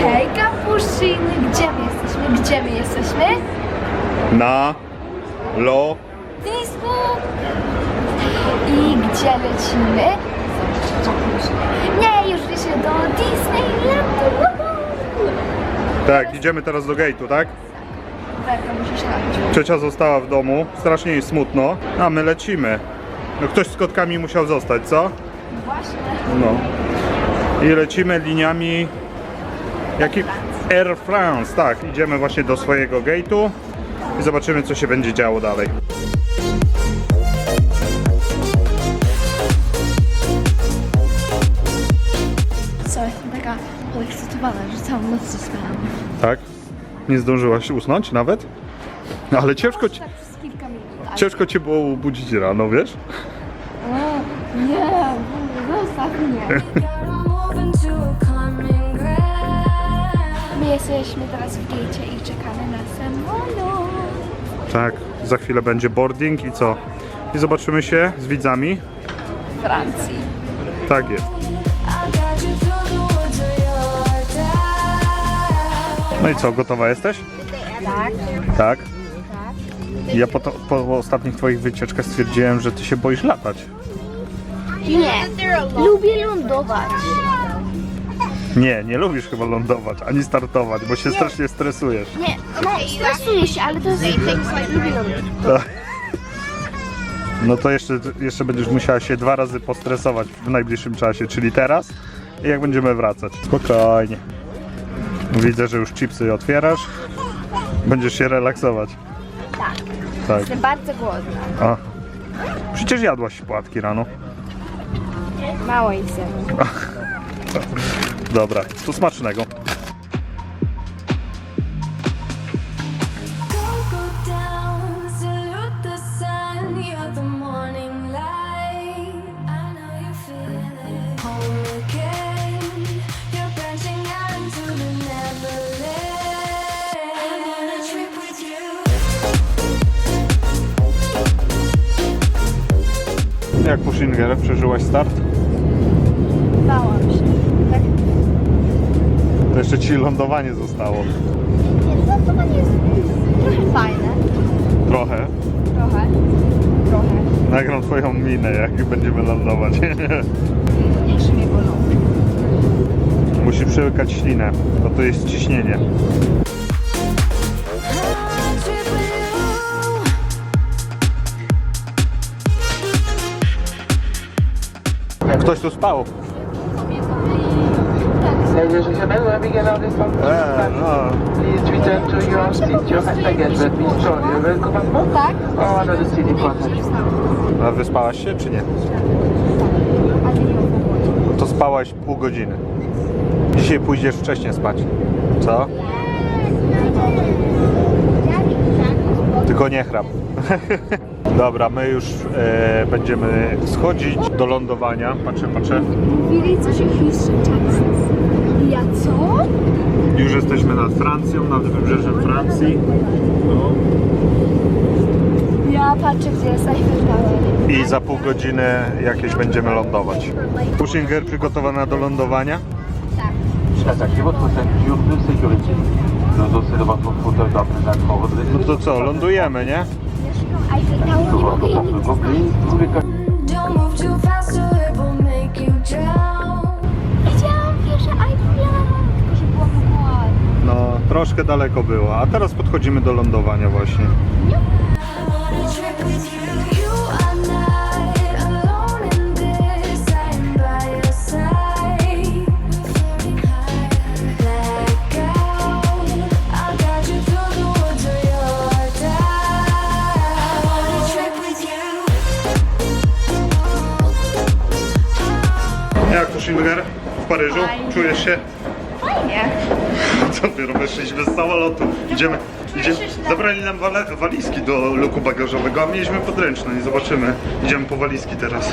Hej, kapuszczyny, gdzie my jesteśmy? Gdzie my jesteśmy? Na lo. Disney! I gdzie lecimy? Nie, już wiecie, do Disneylandu! Tak, idziemy teraz do gate'u, tak? Werka, musisz napić. Ciocia została w domu, strasznie jej smutno, a my lecimy. No ktoś z kotkami musiał zostać, co? Właśnie. No. I lecimy liniami. Jaki? Air France, tak. Idziemy właśnie do swojego gate'u i zobaczymy, co się będzie działo dalej. Co, jestem taka podekscytowana, że całą noc zostałam. Tak? Nie zdążyłaś usnąć nawet? No, ale ciężko, ci- Tak przez kilka minut. ale- ciężko cię było obudzić rano, wiesz? O, nie, zostaw mnie. jesteśmy teraz w gejcie i czekamy na samolot. Tak. Za chwilę będzie boarding i co? I zobaczymy się z widzami. W Francji. Tak jest. No i co, gotowa jesteś? Tak. Tak. Ja po, to, po ostatnich twoich wycieczkach stwierdziłem, że ty się boisz latać. Nie, lubię lądować. Nie, nie lubisz chyba lądować, ani startować, bo się strasznie stresujesz. Nie, no stresuję się, ale to jest lubię lądować. Tak. No to jeszcze, jeszcze będziesz musiała się dwa razy postresować w najbliższym czasie, czyli teraz i jak będziemy wracać. Spokojnie. Widzę, że już chipsy otwierasz. Będziesz się relaksować. Tak, Tak. jestem bardzo głodna. A. Przecież jadłaś płatki rano. Mało jestem. Dobra, to smacznego. Jak Pushinger, przeżyłaś start? Jeszcze ci lądowanie zostało. Nie, to, nie jest trochę fajne. Trochę. Trochę. Trochę. Nagram twoją minę, jak będziemy lądować. Jeszcze mnie bolą. Musi przełykać ślinę, bo to jest ciśnienie. Ktoś tu spał. Let me get out this one. Eee, no. Please return to your seat. Your baggage will be shown. You on. Tak? Or the seating partnership. A wyspałaś się, czy nie? To spałaś pół godziny. Dzisiaj pójdziesz wcześniej spać. Co? Tylko nie chrap. Dobra, my już e, będziemy schodzić do lądowania. Patrzę, patrzę. Mówili coś o Houston, Texas. Ja co? Już jesteśmy nad Francją, nad wybrzeżem Francji. Ja patrzę, gdzie jest Eiffel Tower. I za pół godziny jakieś będziemy lądować. Pushinger przygotowana do lądowania? Attaquez votre ceinture de sécurité. Le dossier de votre fauteuil doit être No to co, lądujemy, nie? Eiffel Tower troszkę daleko było, a teraz podchodzimy do lądowania właśnie. Jak Pushinger w Paryżu? Czujesz się? Fajnie. Dopiero weszliśmy z samolotu. Idziemy, idziemy. Zabrali nam wale, walizki do luku bagażowego, a mieliśmy podręczne i zobaczymy. Idziemy po walizki teraz.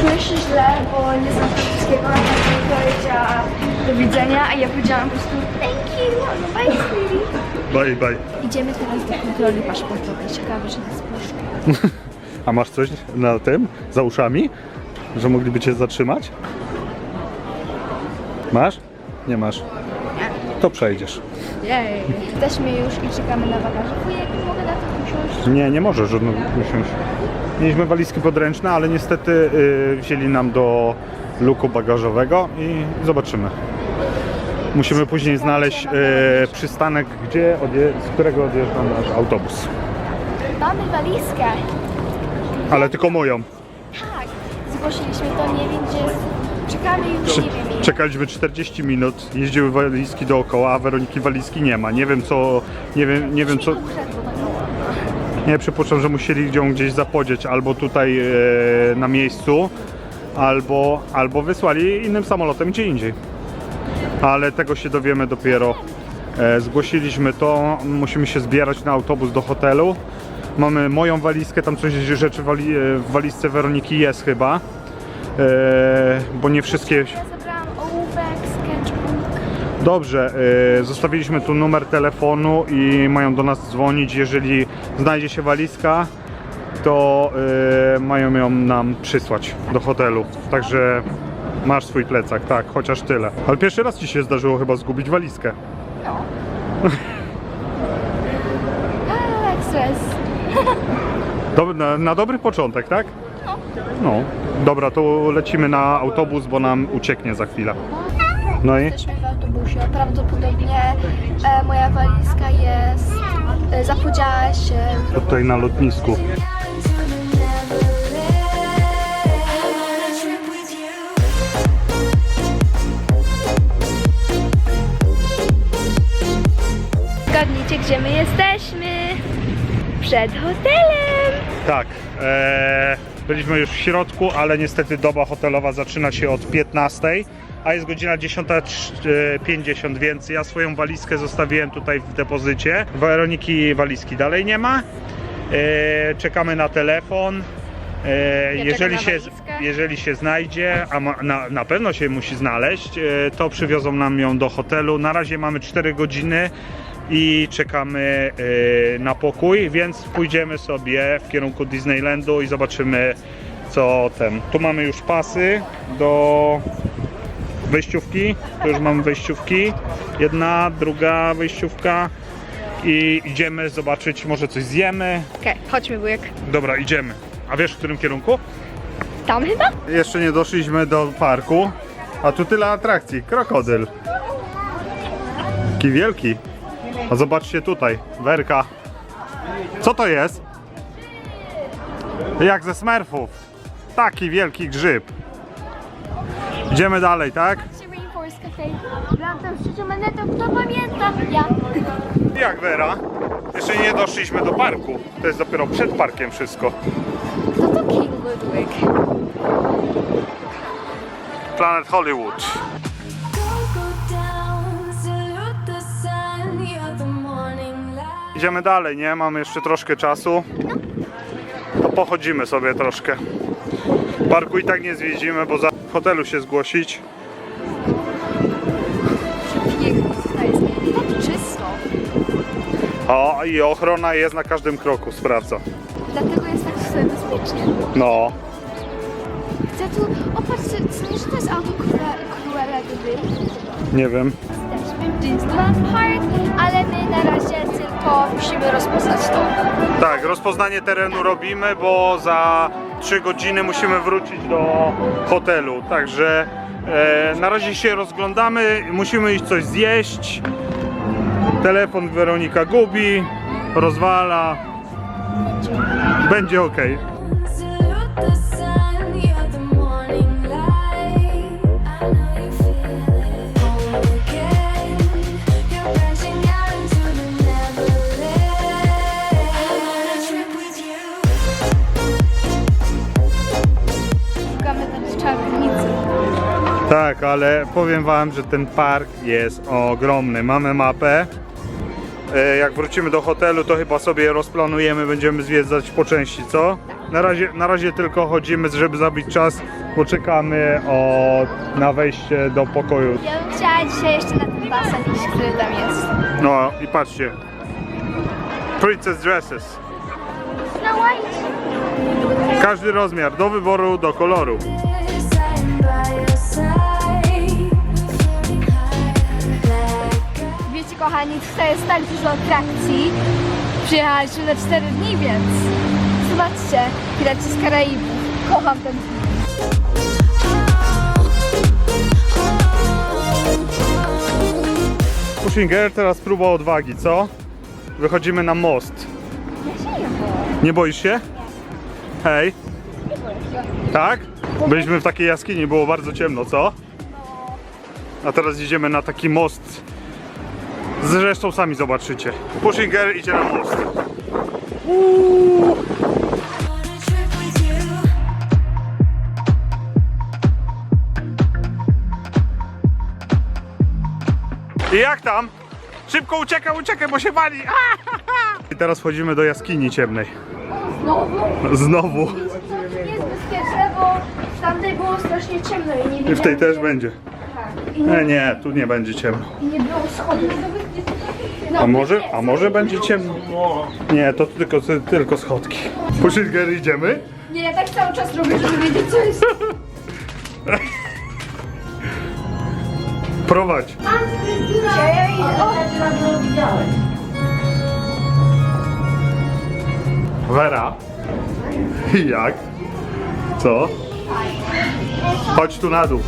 Czuję się źle, bo nie znam francuskiego, a pani powiedziała do widzenia, a ja powiedziałam po prostu thank you, no bye sweetie. Bye, bye. Idziemy teraz do kontroli paszportowej. Ciekawe, czy nas puszczą. A masz coś na tym, za uszami? Że mogliby cię zatrzymać? Masz? Nie masz. To przejdziesz. Jej. Jesteśmy już i czekamy na bagaże. Wujek, mogę na to usiąść? Nie, nie możesz usiąść. Mieliśmy walizki podręczne, ale niestety y, wzięli nam do luku bagażowego i zobaczymy. Musimy później znaleźć y, przystanek, gdzie odje- z którego odjeżdża nasz autobus. Mamy walizkę. Ale tylko moją. Tak. Zgłosiliśmy to, nie wiem gdzie jest. Czekamy już, nie wiem. Czekaliśmy 40 minut, jeździły walizki dookoła, a Weroniki walizki nie ma. Nie wiem co, nie wiem, nie wiem co, nie przypuszczam, że musieli ją gdzieś zapodzieć albo tutaj e, na miejscu, albo, albo wysłali innym samolotem gdzie indziej. Ale tego się dowiemy dopiero. E, zgłosiliśmy to, musimy się zbierać na autobus do hotelu. Mamy moją walizkę, tam coś rzeczy e, w walizce Weroniki jest chyba. E, bo nie wszystkie Dobrze, y, zostawiliśmy tu numer telefonu i mają do nas dzwonić. Jeżeli znajdzie się walizka, to y, mają ją nam przysłać do hotelu. Także masz swój plecak, tak, chociaż tyle. Ale pierwszy raz ci się zdarzyło chyba zgubić walizkę. No. A, stres. Dob- na, na dobry początek, tak? No. Dobra, to lecimy na autobus, bo nam ucieknie za chwilę. No i? Jesteśmy w autobusie. Prawdopodobnie e, moja walizka jest. E, zapodziała się. Tutaj na lotnisku. Zgadnijcie, gdzie my jesteśmy. Przed hotelem. Tak, e, byliśmy już w środku, ale niestety doba hotelowa zaczyna się od 15, a jest godzina 10.50, więc ja swoją walizkę zostawiłem tutaj w depozycie. Weroniki walizki dalej nie ma. E, czekamy na telefon. E, Ja jeżeli, się, jeżeli się znajdzie, a ma, na, na pewno się musi znaleźć, e, to przywiozą nam ją do hotelu. Na razie mamy 4 godziny i czekamy e, na pokój, więc pójdziemy sobie w kierunku Disneylandu i zobaczymy co ten. Tu mamy już pasy do wejściówki. Tu już mamy wejściówki. Jedna, druga wejściówka. I idziemy zobaczyć, może coś zjemy. Okej, chodźmy, wujek. Dobra, idziemy. A wiesz w którym kierunku? Tam chyba? Jeszcze nie doszliśmy do parku, a tu tyle atrakcji. Krokodyl. Taki wielki. A zobaczcie tutaj, werka. Co to jest? Jak ze smerfów. Taki wielki grzyb. Idziemy dalej, tak? Rainforest Cafe. Tam Anetą, kto pamięta? Ja. Jak Wera? Jeszcze nie doszliśmy do parku. To jest dopiero przed parkiem wszystko. Kto to King Ludwig? Planet Hollywood. Idziemy dalej, nie? Mamy jeszcze troszkę czasu. To pochodzimy sobie troszkę. Parku i tak nie zwiedzimy, bo za hotelu się zgłosić. Tak. O, i ochrona jest na każdym kroku, sprawdza. Dlatego jest tak bezpiecznie. No, Chcę tu... O, patrzcie, co to jest auto Cruella de nie wiem. Jesteśmy w Disneyland Park, ale my na razie tylko musimy rozpoznać to. Tak, rozpoznanie terenu robimy, bo za 3 godziny musimy wrócić do hotelu. Także e, na razie się rozglądamy, musimy iść coś zjeść. Telefon Weronika gubi, rozwala. Będzie ok. Tak, ale powiem wam, że ten park jest ogromny. Mamy mapę. E, Jak wrócimy do hotelu, to chyba sobie rozplanujemy, będziemy zwiedzać po części, co? Na razie, na razie tylko chodzimy, żeby zabić czas, bo czekamy o, na wejście do pokoju. Ja bym chciała dzisiaj jeszcze na ten basen iść, który tam jest. No i patrzcie. Princess Dresses. Każdy rozmiar, do wyboru, do koloru. Kochani, tutaj jest tak dużo atrakcji. Przyjechaliśmy na 4 dni, więc zobaczcie, Piraci z Karaibów. Kocham ten film. Pushinger, teraz próba odwagi, co? Wychodzimy na most. Nie boisz się? Hej. Tak? Byliśmy w takiej jaskini, było bardzo ciemno, co? A teraz idziemy na taki most. Zresztą sami zobaczycie. Pushinger idzie na most. Uuu. I jak tam? Szybko uciekaj, uciekaj, bo się wali. I teraz wchodzimy do jaskini ciemnej. Znowu? Znowu. Nie jest bezpieczne, bo w tamtej było strasznie ciemno i nie I w tej też będzie. Tak. I nie, E, nie, tu nie będzie ciemno. i nie było schodów. No, A może, nie, a może będzie ciemno? Nie, to tylko, tylko schodki. Pushinger idziemy? Nie, ja tak cały czas robię, żeby wiedzieć co jest. Prowadź. Gdzie ja idę? O, Wera. Jak? Co? Chodź tu na dół.